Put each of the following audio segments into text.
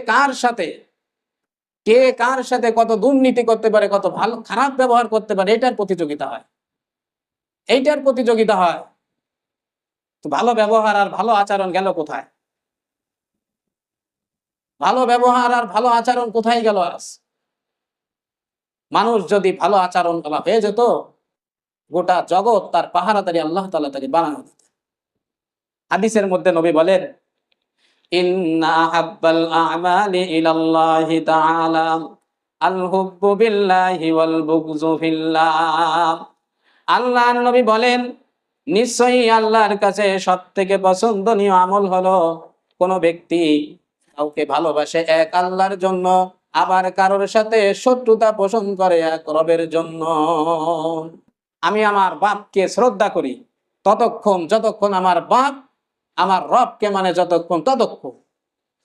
কার সাথে? কে কার সাথে কত দুর্নীতি করতে পারে, কত ভালো, খারাপ ব্যবহার করতে পারে, এটার প্রতিযোগিতা হয়। এইটার প্রতিযোগিতা হয়। তো ভালো ব্যবহার আর ভালো আচরণ গেল কোথায়? ভালো ব্যবহার আর ভালো আচরণ কোথায় গেল আজ? মানুষ যদি ভালো আচরণ করা হয়ে যেত, গোটা জগৎ তার পাহারা পাহারাদারি আল্লাহ তালা তাকে বানানো দিত। হাদিসের মধ্যে নবী বলেন ইন্না আহাব্বাল আমালি ইলাল্লাহি তাআলা আল হুব্বু বিল্লাহি ওয়াল বুগযু ফিল্লাহ। আল্লাহর নবী বলেন, নিশ্চয়ই আল্লাহর কাছে সব থেকে পছন্দনীয় আমল হলো, কোন ব্যক্তি কাউকে ভালোবাসে এক আল্লাহর জন্য, আবার কারোর সাথে শত্রুতা পোষণ করে এক রবের জন্য। আমি আমার বাপকে শ্রদ্ধা করি, ততক্ষণ, যতক্ষণ আমার বাপ আমার রবকে মানে যতক্ষণ ততক্ষণ।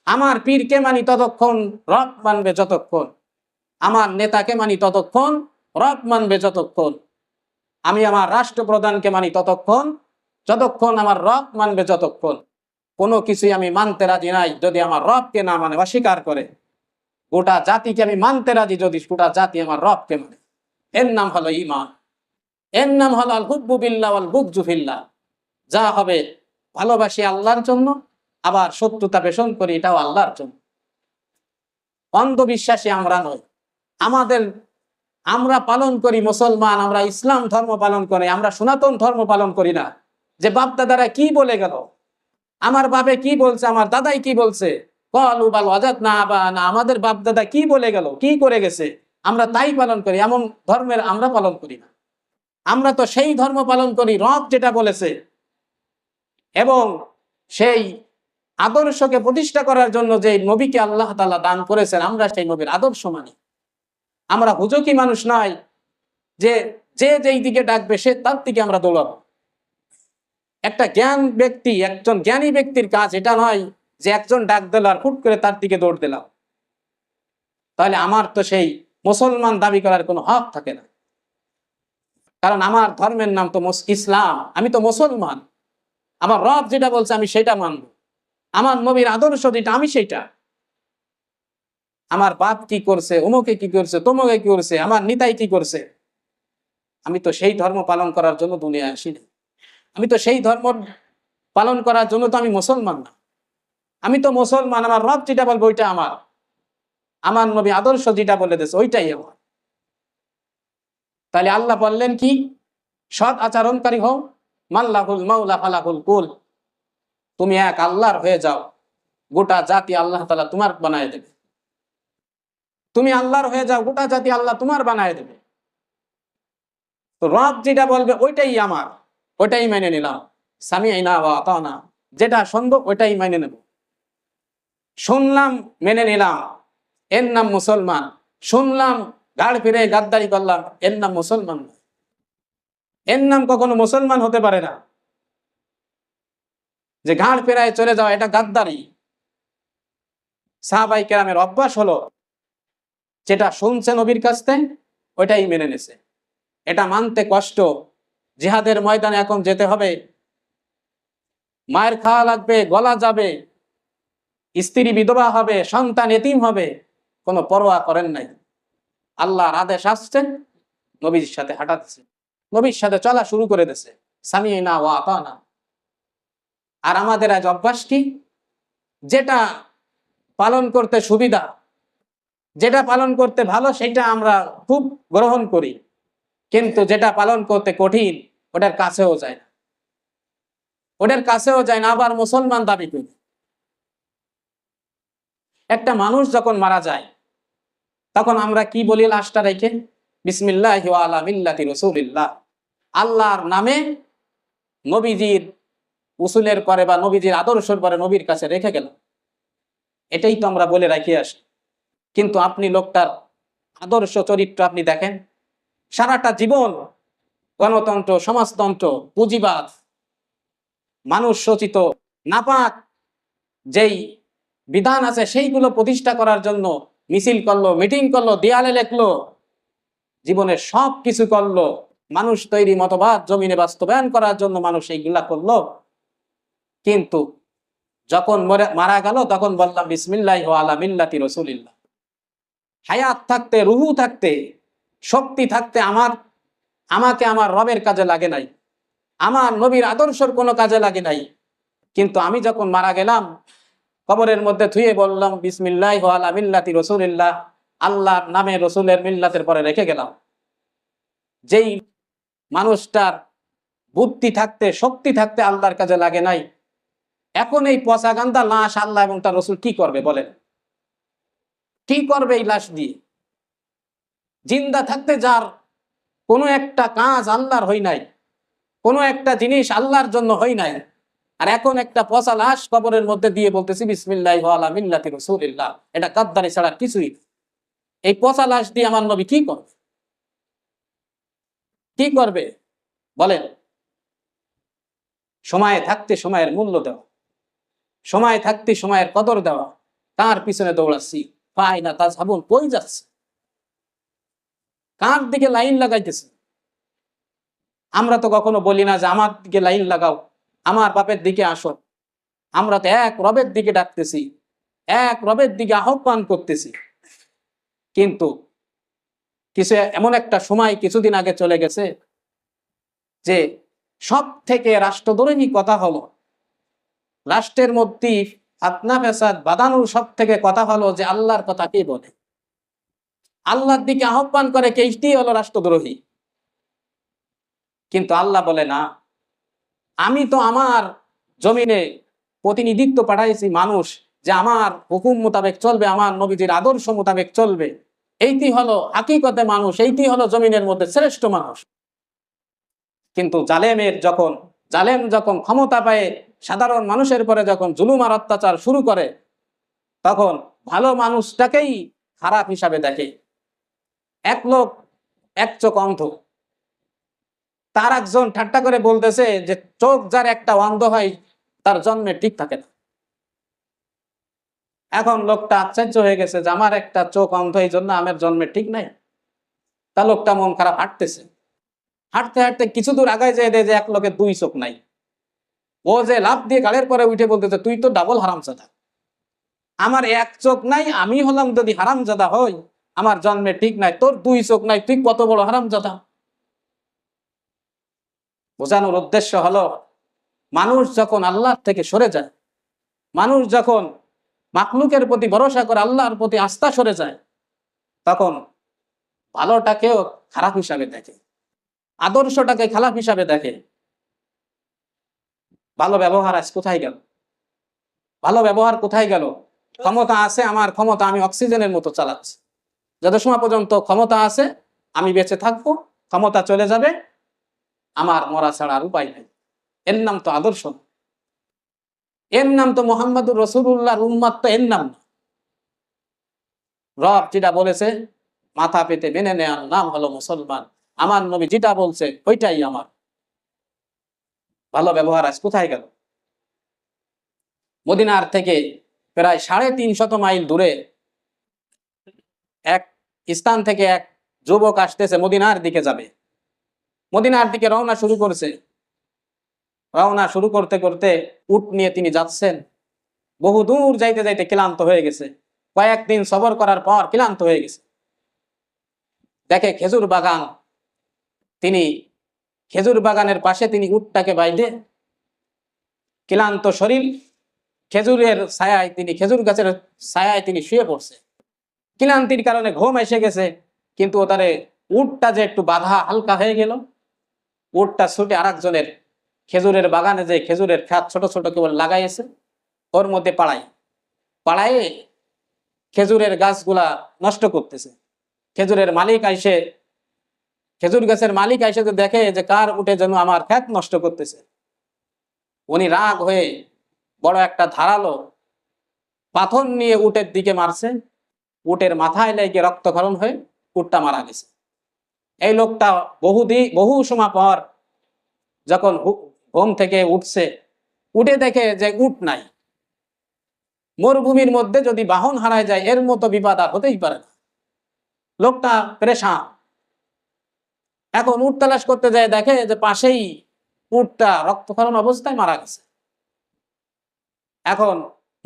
আমার পীরকে মানি ততক্ষণ, রব মানবে যতক্ষণ। আমার নেতাকে মানি ততক্ষণ, রব মানবে যতক্ষণ। আমি আমার রাষ্ট্রপ্রধানকে মানি ততক্ষণ, যতক্ষণ আমার রব মানবে যতক্ষণ। কোনো কিছুই আমি মানতে রাজি নাই যদি আমার রবকে না মানে অস্বীকার করে। গোটা জাতিকে আমি মানতে রাজি যদি গোটা জাতি আমার রবকে মানে। এর নাম হলো ইমান এর নাম হলো আল হুব্বু বিল্লাহ আল বুকজু ফিল্লাহ। যা হবে ভালোবাসি আল্লাহর জন্য, আবার শত্রুতা পেশন করি এটাও আল্লাহর জন্য। অন্ধবিশ্বাসী আমরা নই। আমাদের, আমরা পালন করি মুসলমান, আমরা ইসলাম ধর্ম পালন করি, আমরা সনাতন ধর্ম পালন করি না। যে বাপ দাদারা কি বলে গেল? আমার বাপে কি বলছে? আমার দাদাই কি বলছে? কল উবাল অজাত না বা না, আমাদের বাপ দাদা কি বলে গেল? কি করে গেছে? আমরা তাই পালন করি, এমন ধর্মের আমরা পালন করি না। আমরা তো সেই ধর্ম পালন করি, রব যেটা বলেছে এবং সেই আদর্শকে প্রতিষ্ঠা করার জন্য যে নবীকে আল্লাহ তালা দান করেছেন, আমরা সেই নবীর আদর্শ মানি। আমরা হুজুকি মানুষ নয় যে যে যেই দিকে ডাকবে সে তার দিকে আমরা দৌড়াবো একটা জ্ঞান ব্যক্তি, একজন জ্ঞানী ব্যক্তির কাজ এটা নয় যে একজন ডাক দিল আর ফুট করে তার দিকে দৌড় দিলাম। তাহলে আমার তো সেই মুসলমান দাবি করার কোনো হক থাকে না। কারণ আমার ধর্মের নাম তো ইসলাম। আমি তো মুসলমান। আমার রব যেটা বলছে আমি সেটা মানব। আমার নবীর আদর্শ যেটা, আমি সেটা। আমার বাপ কি করছে অমুকে কি করছে, তমুকে কি করছে, আমার নিতাই কি করছে? আমি তো সেই ধর্ম পালন করার জন্য দুনিয়ায় আসিনি আমি তো সেই ধর্ম পালন করার জন্য তো আমি মুসলমান না। আমি তো মুসলমান, আমার রব যেটা বলব ওইটা আমার। আমার নবী আদর্শ যেটা বলে দিয়েছে, ওইটাই আমার। তাহলে আল্লাহ বললেন কি? সৎ আচরণকারী হও মাল্লাহুল মাউলা ফালাহুল কুল। তুমি এক আল্লাহর হয়ে যাও। গোটা জাতি আল্লাহ তালা তোমার বানায় দেবে। তুমি আল্লাহর হয়ে যাও, গোটা জাতি আল্লাহ তোমার বানায় দেবে। তো রব যেটা বলবে ওইটাই আমার, ওইটাই মেনে নিলাম। স্বামী আইনা বা আতানা, যেটা শুনব ওইটাই মেনে নেব। শুনলাম, মেনে নিলাম। এর নাম মুসলমান। শুনলাম, গাড় ফিরে গাদ্দারি করলাম, এর নাম মুসলমান। এর নাম কখনো মুসলমান হতে পারে না। যে ঘাড় ফেরায় চলে যাওয়া, এটা গাদ্দারি সাহাবাই কেরামের অভ্যাস হলো, যেটা শুনছে নবীর কাছ থেকে, ওইটাই মেনে নেছে। এটা মানতে কষ্ট। জিহাদের ময়দানে এখন যেতে হবে। মায়ের খাওয়া লাগবে, গলা যাবে, স্ত্রী বিধবা হবে, সন্তান এতিম হবে, কোনো পরোয়া করেন নাই। আল্লাহর আদেশ আসছেন নবীর সাথে হাঁটাচ্ছে। নবীর সাথে চলা শুরু করে দিছে সামি না ও না আর আমাদের আজ অভ্যাস কি? যেটা পালন করতে সুবিধা, যেটা পালন করতে ভালো, সেটা আমরা খুব গ্রহণ করি। কিন্তু যেটা পালন করতে কঠিন, ওটার কাছেও যায় না। ওটার কাছেও যায় না, আবার মুসলমান দাবি করি। একটা মানুষ যখন মারা যায়, তখন আমরা কি বলি লাশটা রেখে? বিসমিল্লাহ আলামিল্লাতি রসুলিল্লাহ। আল্লাহর নামে নবীজির উসুলের পরে বা নবীজির আদর্শের পরে নবীর কাছে রেখে গেলাম এটাই তো আমরা বলে রাখি আসি কিন্তু আপনি লোকটার আদর্শ চরিত্র আপনি দেখেন। সারাটা জীবন গণতন্ত্র, সমাজতন্ত্র, পুঁজিবাদ, মানুষ সচিত নাপাক, যেই বিধান আছে সেইগুলো প্রতিষ্ঠা করার জন্য মিছিল করল, মিটিং করল, দেয়ালে লেখলো জীবনের সব কিছু করল। মানুষ তৈরি মতবাদ, জমিনে বাস্তবায়ন করার জন্য মানুষ এইগুলা করল। কিন্তু যখন মরে- গেল, তখন বললাম, বিসমিল্লাহ আলা মিল্লাতি রসুলিল্লাহ। হায়াত থাকতে, রুহু থাকতে, শক্তি থাকতে আমার, আমাকে আমার রবের কাজে লাগে নাই। আমার নবীর আদর্শর কোনো কাজে লাগে নাই। কিন্তু আমি যখন মারা গেলাম, কবরের মধ্যে থুয়ে বললাম, বিসমিল্লাহ আলা মিল্লাতি রসুলিল্লাহ। আল্লাহর নামে রসুলের মিল্লাতের পরে রেখে গেলাম। যেই মানুষটার বুদ্ধি থাকতে, শক্তি থাকতে আল্লাহর কাজে লাগে নাই, এখন এই পচা গান্দা লাশ আল্লাহ এবং তার রসুল কি করবে বলেন? কি করবে এই লাশ দিয়ে? জিন্দা থাকতে যার কোনো একটা কাজ আল্লাহর হই নাই, কোনো একটা জিনিস আল্লাহর জন্য হই নাই, আর এখন একটা পচা লাশ কবরের মধ্যে দিয়ে বলতেছি, বিসমিল্লাহ আলা মিল্লাতি রসুলিল্লাহ। এটা কাদ্দারি ছাড়া কিছুই। এই পচা লাশ দিয়ে আমার নবী কি করবে? কি করবে? বলেন। সময়ে থাকতে সময়ের মূল্য দেওয়া। সময় থাকতে সময়ের কদর দেওয়া। কার পিছনে দৌড়াচ্ছি। পাই না তা সাবুন কই যাচ্ছে? কার দিকে লাইন লাগাইতেছে? আমরা তো কখনো বলি না যে আমার দিকে লাইন লাগাও, আমার বাপের দিকে আসো। আমরা তো এক রবের দিকে ডাকতেছি, এক রবের দিকে আহ্বান করতেছি। কিন্তু কিছু, এমন একটা সময় কিছুদিন আগে চলে গেছে যে সব থেকে রাষ্ট্রদ্রোহী কথা হলো, রাষ্ট্রের মধ্যে আত্মা ফেসাদ বাদানুর সব থেকে কথা হলো যে আল্লাহর কথা কে বলে? আল্লাহর দিকে আহ্বান করে কেইটি হলো রাষ্ট্রদ্রোহী? কিন্তু আল্লাহ বলে, না, আমি তো আমার জমিনে প্রতিনিধিত্ব পাঠাইছি মানুষ যে আমার হুকুম মোতাবেক চলবে, আমার নবীজির আদর্শ মোতাবেক চলবে। এইটি হলো হাকিকতে মানুষ, এইটি হলো জমিনের মধ্যে শ্রেষ্ঠ মানুষ। কিন্তু জালেমের যখন, জালেম যখন ক্ষমতা পায়, সাধারণ মানুষের পরে যখন জুলুম আর অত্যাচার শুরু করে, তখন ভালো মানুষটাকেই খারাপ হিসাবে দেখে। এক লোক, এক চোখ অন্ধ। তার একজন ঠাট্টা করে বলতেছে যে, চোখ যার একটা অন্ধ হয়, তার জন্মে ঠিক থাকে না। এখন লোকটা আশ্চর্য হয়ে গেছে যে আমার একটা চোখ অন্ধ, এই জন্য আমার জন্মে ঠিক নাই। তা লোকটা মন খারাপ হাঁটতেছে। হাঁটতে হাঁটতে কিছু দূর আগায় যেয়ে দেয় যে এক লোকের দুই চোখ নাই। ও যে লাভ দিয়ে গাড়ির পরে উঠে বলতেছে, তুই তো ডাবল হারামজাদা। আমার এক চোখ নাই, আমি হলাম যদি হারামজাদা হই, আমার জন্মে ঠিক নাই, তোর দুই চোখ নাই, তুই কত বড় হারামজাদা? বোঝানোর উদ্দেশ্য হলো, মানুষ যখন আল্লাহর থেকে সরে যায়, মানুষ যখন মাকলুকের প্রতি ভরসা করে আল্লাহর প্রতি আস্থা সরে যায়, তখন ভালোটাকেও খারাপ হিসাবে দেখে, আদর্শটাকে খারাপ হিসাবে দেখে। ভালো ব্যবহার আজ কোথায় গেল? ভালো ব্যবহার কোথায় গেল? ক্ষমতা আছে আমার, ক্ষমতা আমি অক্সিজেনের মতো চালাচ্ছি। যত সময় পর্যন্ত ক্ষমতা আছে, আমি বেঁচে থাকব, ক্ষমতা চলে যাবে, আমার মরা ছাড়া আর উপায় নেই। এর নাম তো আদর্শ। এর নাম তো মোহাম্মদুর রসুল্লাহর উম্মাদ তো এর নাম না। রব যেটা বলেছে, মাথা পেতে মেনে নেওয়ার নাম হলো মুসলমান। আমার নবী যেটা বলছে, ওইটাই আমার। ভালো ব্যবহার আজ কোথায় গেল? মদিনার থেকে প্রায় সাড়ে তিন শত মাইল দূরে এক স্থান থেকে এক যুবক আসতেছে, মদিনার দিকে যাবে। মদিনার দিকে রওনা শুরু করেছে। রওনা শুরু করতে করতে উট নিয়ে তিনি যাচ্ছেন। বহু দূর যাইতে যাইতে ক্লান্ত হয়ে গেছে। কয়েকদিন সবর করার পর ক্লান্ত হয়ে গেছে। দেখে খেজুর বাগান। তিনি খেজুর বাগানের পাশে তিনি উটটাকে বাইধে ক্লান্ত শরীর, খেজুরের ছায়ায় তিনি, খেজুর গাছের ছায়ায় তিনি শুয়ে পড়ছে। ক্লান্তির কারণে ঘুম এসে গেছে, কিন্তু ওটারে উটটা যে একটু বাধা হালকা হয়ে গেল। উটটা ছুটে আরেকজনের খেজুরের বাগানে যে খেজুরের খাত ছোট ছোট কেবল লাগাইছে, ওর মধ্যে পাড়ায়। পাড়ায় খেজুরের গাছগুলা নষ্ট করতেছে। খেজুরের মালিক আইসে, খেজুর গাছের মালিক আইসে তো দেখে যে কার উঠে যেন আমার খ্যাত নষ্ট করতেছে। উনি রাগ হয়ে বড় একটা ধারালো পাথর নিয়ে উটের দিকে মারছে। উটের মাথায় লেগে রক্তক্ষরণ হয়ে উটটা মারা গেছে। এই লোকটা বহুদিন বহু সময় পর যখন ঘুম থেকে উঠছে, উঠে দেখে যে উট নাই। মরুভূমির মধ্যে যদি বাহন হারায় যায়, এর মতো বিপদ আর হতেই পারে না। লোকটা প্রেশান। এখন উট তালাশ করতে যায়, দেখে যে পাশেই উটটা রক্তক্ষরণ অবস্থায় মারা গেছে। এখন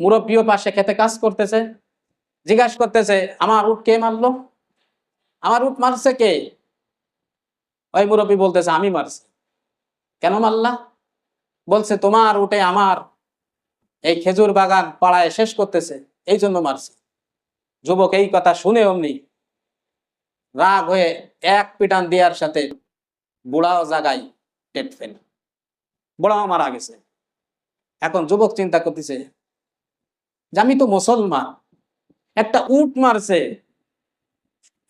মুরব্বীও পাশে খেতে কাজ করতেছে, জিজ্ঞাসা করতেছে, আমার উট কে মারলো? আমার উট মারছে কে? ওই মুরব্বী বলতেছে, আমি মারছি। কেন মারলা? বলছে, তোমার উঠে আমার এই খেজুর বাগান পাড়ায় শেষ করতেছে। এই জন্য মারছে। যুবক এই কথা শুনে অমনি রাগ হয়ে এক পিটান দেওয়ার সাথে বুড়াও জাগায় পেট ফেল। বুড়াও মারা গেছে। এখন যুবক চিন্তা করতেছে, যে আমি তো মুসলমান, একটা উট মারছে,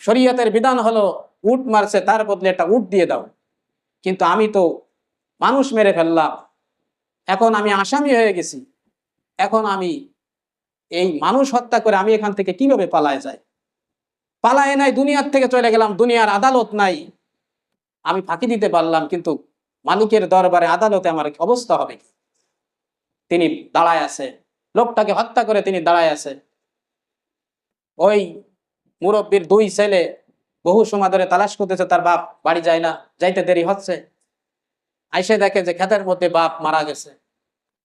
শরীয়তের বিধান হলো উট মারছে, তার বদলে একটা উট দিয়ে দাও। কিন্তু আমি তো মানুষ মেরে ফেললাম এখন আমি আসামি হয়ে গেছি। এখন আমি এই মানুষ হত্যা করে আমি এখান থেকে কীভাবে পালায় যাই? পালায় নাই, দুনিয়ার থেকে চলে গেলাম, দুনিয়ার আদালত নাই। আমি ফাঁকি দিতে পারলাম, কিন্তু মালিকের দরবারে আদালতে আমার অবস্থা হবে তিনি দাঁড়ায় আছে, লোকটাকে হত্যা করে তিনি দাঁড়ায় আছে। ওই মুরব্বীর দুই ছেলে বহু সময় ধরে তালাশ করতেছে, তার বাপ বাড়ি যায় না, যাইতে দেরি হচ্ছে। আইসে দেখে যে ক্ষেতের মধ্যে বাপ মারা গেছে।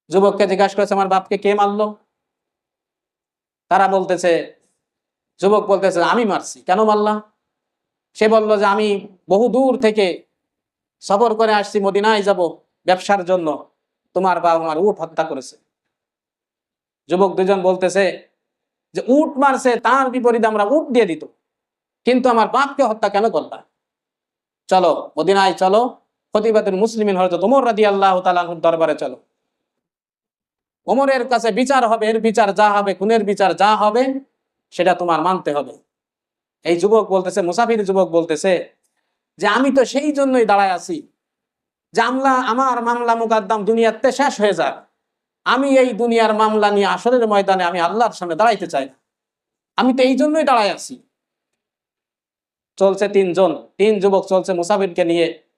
যুবককে জিজ্ঞাসা করেছে, আমার বাপকে কে মারলো? তারা বলতেছে, যুবক বলতেছে, আমি মারছি। কেন মারলাম সে বলল যে, আমি বহু দূর থেকে সফর করে আসছি, মদিনায় যাব ব্যবসার জন্য। তোমার বাবা আমার উট হত্যা করেছে। যুবক দুজন বলতেছে যে, উট মারছে, তার বিপরীতে আমরা উট দিয়ে দিত। কিন্তু আমার বাপকে হত্যা কেন করলাম চলো, মদিনায় চলো ফতিবাতুল মুসলিমিন হয়তো তোমর রাদি আল্লাহ তালাহুর দরবারে চলো। ওমরের কাছে বিচার হবে, এর বিচার যা হবে, খুনের বিচার যা হবে, সেটা তোমার মানতে হবে। এই যুবক বলতেছে, মুসাফির যুবক বলতেছে যে, আমি তো সেই জন্যই দাঁড়ায় আছি যে, আমলা, আমার মামলা মুকাদ্দাম দুনিয়াতে শেষ হয়ে যাক। আমি এই দুনিয়ার মামলা নিয়ে আসরের ময়দানে আমি আল্লাহর সামনে দাঁড়াইতে চাই না। আমি তো এই জন্যই দাঁড়ায় আছি। চলছে তিনজন। তিন যুবক চলছে মুসাফিরকে নিয়ে।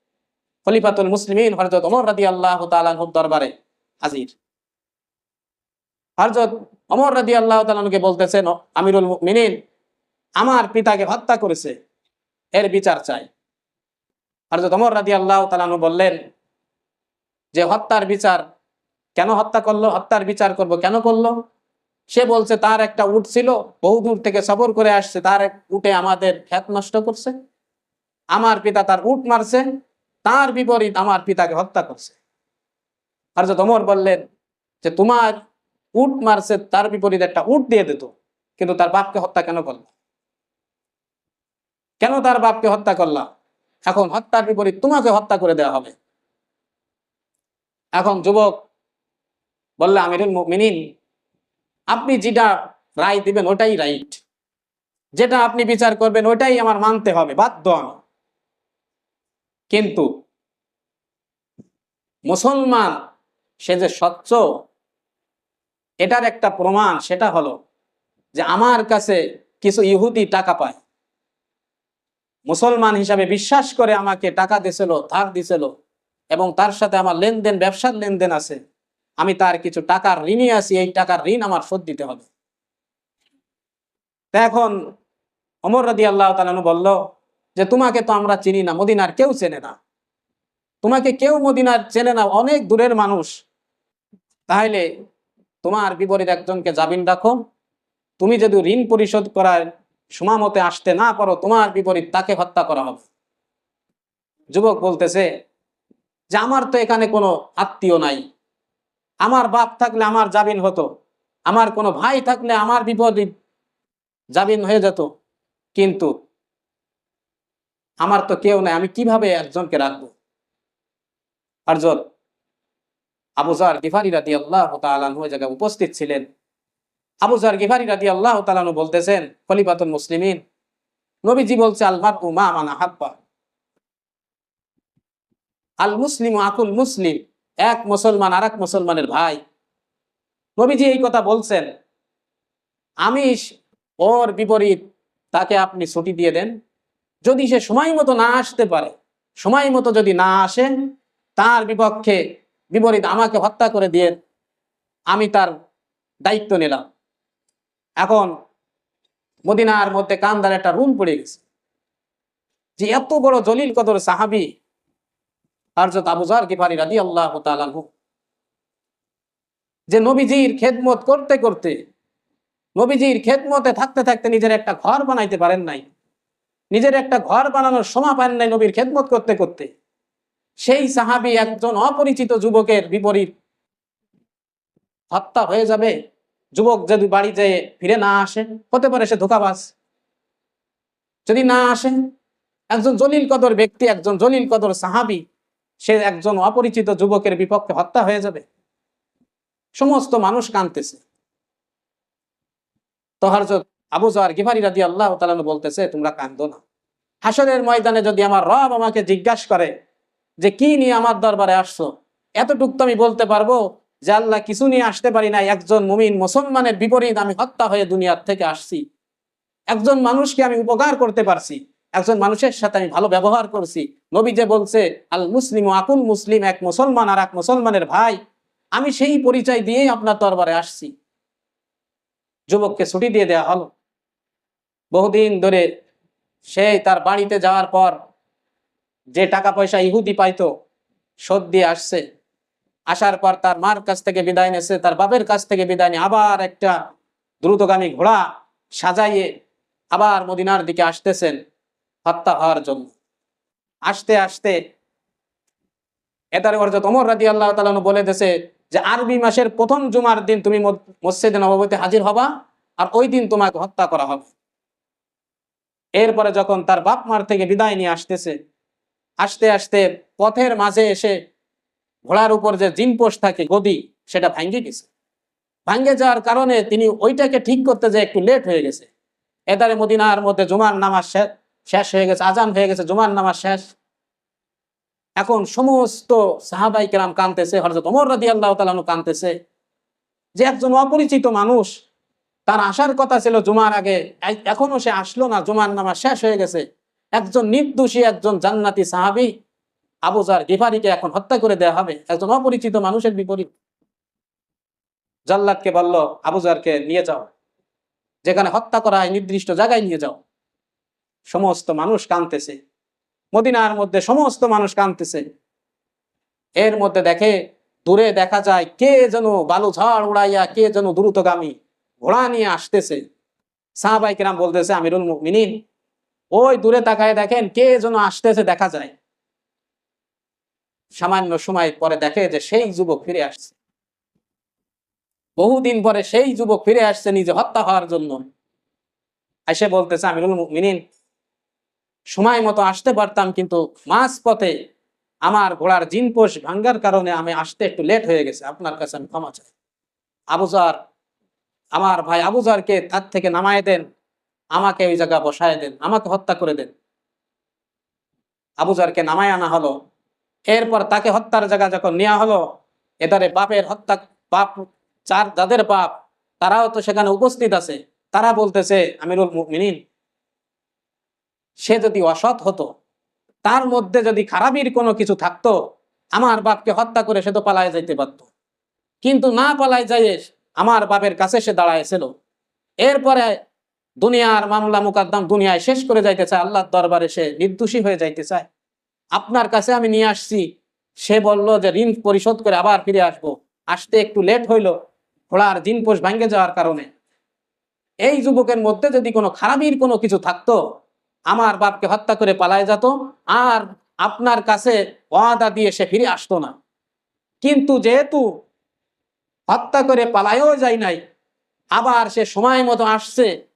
খলিফাতুল মুসলিমিন হরজত অমর রাদি আল্লাহ তালাহুর দরবারে হাজির। হরজত অমর রাদি আল্লাহ তালানুকে বলতেছেন আমিরুল মিনিন আমার পিতাকে হত্যা করেছে, এর বিচার চাই। হরজত অমর রাদি আল্লাহ তালানু বললেন, যে হত্যার বিচার কেন হত্যা করল, হত্যার বিচার করব কেন করল? সে বলছে, তার একটা উট ছিল, বহু দূর থেকে সফর করে আসছে, তার উটে আমাদের খ্যাত নষ্ট করছে। আমার পিতা তার উট মারছে তার বিপরীত আমার পিতাকে হত্যা করছে। হরজত অমর বললেন যে, তোমার উট মারছে, তার বিপরীত একটা উট দিয়ে দিত কিন্তু তার বাপকে হত্যা কেন করলাম কেন তার বাপকে হত্যা করলাম এখন হত্যার বিপরীত তোমাকে হত্যা করে দেওয়া হবে। এখন যুবক বললে, আমিরুল মিনিন আপনি যেটা রায় দিবেন, ওটাই রাইট। যেটা আপনি বিচার করবেন, ওটাই আমার মানতে হবে, বাধ্য আমি। কিন্তু মুসলমান, সে যে স্বচ্ছ, এটার একটা প্রমাণ সেটা হলো যে আমার কাছে কিছু ইহুদি টাকা পায়। মুসলমান হিসাবে বিশ্বাস করে আমাকে টাকা দিছিল, ধার দিছিল এবং তার সাথে আমার লেনদেন, ব্যবসার লেনদেন আছে। আমি তার কিছু টাকার ঋণই আছি, এই টাকার ঋণ আমার শোধ দিতে হবে। এখন অমর রাদি আল্লাহ তালানু বলল যে তোমাকে তো আমরা চিনি না, মদিনার কেউ চেনে না। তোমাকে কেউ মদিনার চেনে না, অনেক দূরের মানুষ। তাহলে তোমার বিপরীত একজনকে জামিন রাখো। তুমি যদি ঋণ পরিশোধ করার সময় মতে আসতে না পারো, তোমার বিপরীত তাকে হত্যা করা হবে। যুবক বলতেছে যে, আমার তো এখানে কোনো আত্মীয় নাই। আমার বাপ থাকলে আমার জামিন হতো। আমার কোনো ভাই থাকলে আমার বিপরীত জামিন হয়ে যেত। কিন্তু আমার তো কেউ নাই, আমি কীভাবে একজনকে রাখব? আরজন আবুজার গিফারি রাদি আল্লাহ তালানু ওই জায়গায় উপস্থিত ছিলেন। আবুজার গিফারি রাদি আল্লাহ তালানু বলতেছেন, খলিফাতুল মুসলিমিন, নবীজি বলছে আলমার উমা মানা হাব্বা আল মুসলিম আকুল মুসলিম, এক মুসলমান আর মুসলমানের ভাই। নবীজি এই কথা বলছেন আমি ওর বিপরীত তাকে আপনি ছুটি দিয়ে দেন। যদি সে সময় মতো না আসতে পারে, সময় মতো যদি না আসে, তার বিপক্ষে বিপরীত আমাকে হত্যা করে দিয়ে আমি তার দায়িত্ব নিলাম। এখন মদিনার মধ্যে কান্দার একটা রুম পড়ে গেছে, যে এত বড় জলিল কদর সাহাবি হরজত আবুজার গিফারি রাদি আল্লাহ তালানহু যে নবীজির খেদমত করতে করতে, নবীজির খেদমতে থাকতে থাকতে নিজের একটা ঘর বানাইতে পারেন নাই। নিজের একটা ঘর বানানোর সময় পান নাই নবীর খেদমত করতে করতে। সেই সাহাবি একজন অপরিচিত যুবকের বিপরীত হত্যা হয়ে যাবে। যুবক যদি বাড়ি যেয়ে ফিরে না আসে, হতে পারে সে ধোকাবাজ। যদি না আসে, একজন জলিল কদর ব্যক্তি, একজন জলিল কদর সাহাবি, সে একজন অপরিচিত যুবকের বিপক্ষে হত্যা হয়ে যাবে। সমস্ত মানুষ কাঁদতেছে। তো হরজত আবু জার গিফারি রাজি আল্লাহ তালানু বলতেছে, তোমরা কান্দো না। হাসরের ময়দানে যদি আমার রব আমাকে জিজ্ঞাসা করে যে, কি নিয়ে আমার দরবারে আসছো? এতটুক তো আমি বলতে পারব যে, আল্লাহ কিছু নিয়ে আসতে পারি না একজন মুমিন মুসলমানের বিপরীত আমি হত্যা হয়ে দুনিয়ার থেকে আসছি। একজন মানুষকে আমি উপকার করতে পারছি। একজন মানুষের সাথে আমি ভালো ব্যবহার করছি। নবী যে বলছে, আল মুসলিম ও আকুল মুসলিম, এক মুসলমান আর এক মুসলমানের ভাই। আমি সেই পরিচয় দিয়েই আপনার দরবারে আসছি। যুবককে ছুটি দিয়ে দেয়া হলো। বহুদিন ধরে সে তার বাড়িতে যাওয়ার পর যে টাকা পয়সা ইহুদি পাইতো, শোধ দিয়ে আসছে। আসার পর তার মার কাছ থেকে বিদায় নিয়েছে, তার বাপের কাছ থেকে বিদায় নিয়ে আবার একটা দ্রুতগামী ঘোড়া সাজাইয়ে আবার মদিনার দিকে আসতেছেন হত্যা হওয়ার জন্য। আসতে আসতে এটার অর্থাৎ অমর রাজি আল্লাহ তালু বলে দিয়েছে যে, আরবি মাসের প্রথম জুমার দিন তুমি মসজিদে নববীতে হাজির হবা আর ওই দিন তোমাকে হত্যা করা হবে। এরপরে যখন তার বাপ মার থেকে বিদায় নিয়ে আসতেছে, আসতে আসতে পথের মাঝে এসে ঘোড়ার উপর যে জিনপোষ থাকে, গদি, সেটা ভাঙ্গে গেছে। ভাঙ্গে যাওয়ার কারণে তিনি ওইটাকে ঠিক করতে যে একটু লেট হয়ে গেছে। এদারে মদিনার মধ্যে জুমার নামাজ শেষ হয়ে গেছে আজান হয়ে গেছে, জুমার নামাজ শেষ। এখন সমস্ত সাহাবাই কেরাম কানতেছে হরজত অমর রাদি আল্লাহ তালানু কানতেছে যে একজন অপরিচিত মানুষ তার আসার কথা ছিল জুমার আগে। এখনও সে আসলো না, জুমার নামাজ শেষ হয়ে গেছে। একজন নির্দোষী, একজন জান্নাতি সাহাবি আবুজার গিফারিকে এখন হত্যা করে দেওয়া হবে। একজন অপরিচিত মানুষের বিপরীত। জাল্লাদকে বলল আবুজারকে নিয়ে যাও। যেখানে হত্যা করা হয়, নির্দিষ্ট জায়গায় নিয়ে যাও। সমস্ত মানুষ কানতেছে মদিনার মধ্যে সমস্ত মানুষ কানতেছে এর মধ্যে দেখে, দূরে দেখা যায়, কে যেন বালু ঝড় উড়াইয়া, কে যেন দ্রুতগামী। ঘোড়া নিয়ে আসতেছে। সাহাবাই কিরাম বলতেছে, আমিরুল মুমিনিন, ওই দূরে তাকায় দেখেন কে যেন আসতেছে, দেখা যায়। সামান্য সময় পরে দেখে যে সেই যুবক ফিরে আসছে। বহুদিন পরে সেই যুবক ফিরে আসছে নিজে হত্যা হওয়ার জন্য। এসে বলতেছে, আমিরুল মুমিনিন, সময় মতো আসতে পারতাম, কিন্তু মাঝ পথে আমার ঘোড়ার জিনপোষ ভাঙ্গার কারণে আমি আসতে একটু লেট হয়ে গেছে। আপনার কাছে আমি ক্ষমা চাই। আবুজার আমার ভাই আবুজারকে তার থেকে নামায় দেন, আমাকে ওই জায়গা বসায় দেন, আমাকে হত্যা করে দেন। আবুজারকে নামায় আনা হলো। এরপর তাকে হত্যার জায়গা যখন নেওয়া হলো এদারে বাপের হত্যা, বাপ, চার যাদের বাপ, তারাও তো সেখানে উপস্থিত আছে। তারা বলতেছে, আমিরুল মুমিনিন, সে যদি অসৎ হতো, তার মধ্যে যদি খারাপির কোনো কিছু থাকতো, আমার বাপকে হত্যা করে সে তো পালায় যাইতে পারত। কিন্তু না পালায় যাই আমার বাপের কাছে সে দাঁড়াইছিল এরপরে দুনিয়ার মামলা মুকাদ্দাম দুনিয়ায় শেষ করে যাইতে চায়, আল্লাহর দরবারে সে নির্দোষী হয়ে যাইতে চায়। আপনার কাছে আমি নিয়ে আসছি। সে বলল যে, ঋণ পরিশোধ করে আবার ফিরে আসব। আসতে একটু লেট হইল, ঘোড়ার জিনপোষ ভাঙ্গে যাওয়ার কারণে। এই যুবকের মধ্যে যদি কোনো খারাপির কোনো কিছু থাকতো, আমার বাপকে হত্যা করে পালায় যেত, আর আপনার কাছে ওয়াদা দিয়ে সে ফিরে আসতো না। কিন্তু যেহেতু হত্যা করে পালায়ও যায় নাই। আবার সে সময় মতো আসছে।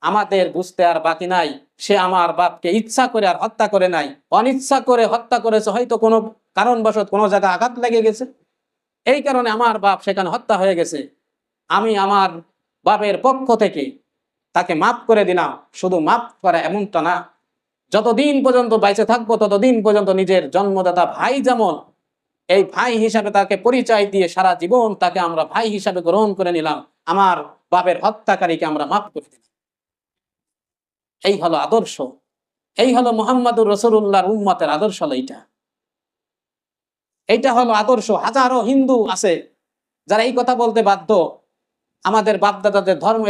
আমাদের বুঝতে আর বাকি নাই। সে আমার বাপকে ইচ্ছা করে আর হত্যা করে নাই। অনিচ্ছা করে হত্যা করেছে, হয়তো কোনো কারণবশত কোনো জায়গায় আঘাত লেগে গেছে। এই কারণে আমার বাপ সেখানে হত্যা হয়ে গেছে। আমি আমার বাপের পক্ষ থেকে তাকে মাফ করে দিলাম। শুধু মাফ করা এমনটা না। যতদিন পর্যন্ত বাইচে থাকব, ততদিন পর্যন্ত নিজের জন্মদাতা ভাই যেমন এই ভাই হিসাবে তাকে পরিচয় দিয়ে সারা জীবন তাকে আমরা ভাই হিসাবে গ্রহণ করে নিলাম। আমার বাপের হত্যাকারীকে আমরা মাফ করে দিলাম। এই হলো আদর্শ। এই হলো মোহাম্মদুর রসুল্লাহর উম্মতের আদর্শ হলো এইটা। এইটা হলো আদর্শ। হাজারো হিন্দু আছে যারা এই কথা বলতে বাধ্য। আমাদের বাপদাদাদের ধর্ম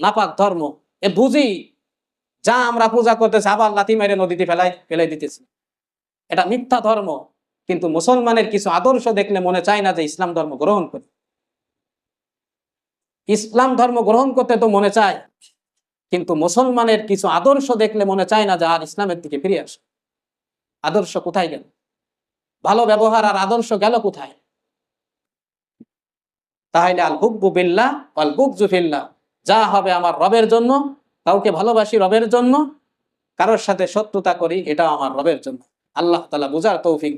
নাপাক ধর্ম। এ বুঝি যা আমরা পূজা করতেছি আবার লাথি মেরে নদীতে ফেলাই ফেলে দিতেছি। এটা মিথ্যা ধর্ম। কিন্তু মুসলমানের কিছু আদর্শ দেখলে মনে চায় না যে ইসলাম ধর্ম গ্রহণ করি। ইসলাম ধর্ম গ্রহণ করতে তো মনে চায়, কিন্তু মুসলমানের কিছু আদর্শ দেখলে মনে চায় না যে আর ইসলামের দিকে ফিরে আসে। আদর্শ কোথায় গেল? ভালো ব্যবহার আর আদর্শ গেল কোথায়? তাহলে আল হুব্বু বিল্লাহ আল বুকজু ফিল্লাহ। যা হবে আমার রবের জন্য, কাউকে ভালোবাসি রবের জন্য, কারোর সাথে শত্রুতা করি এটা আমার রবের জন্য। আল্লাহ তালা বুঝার তৌফিক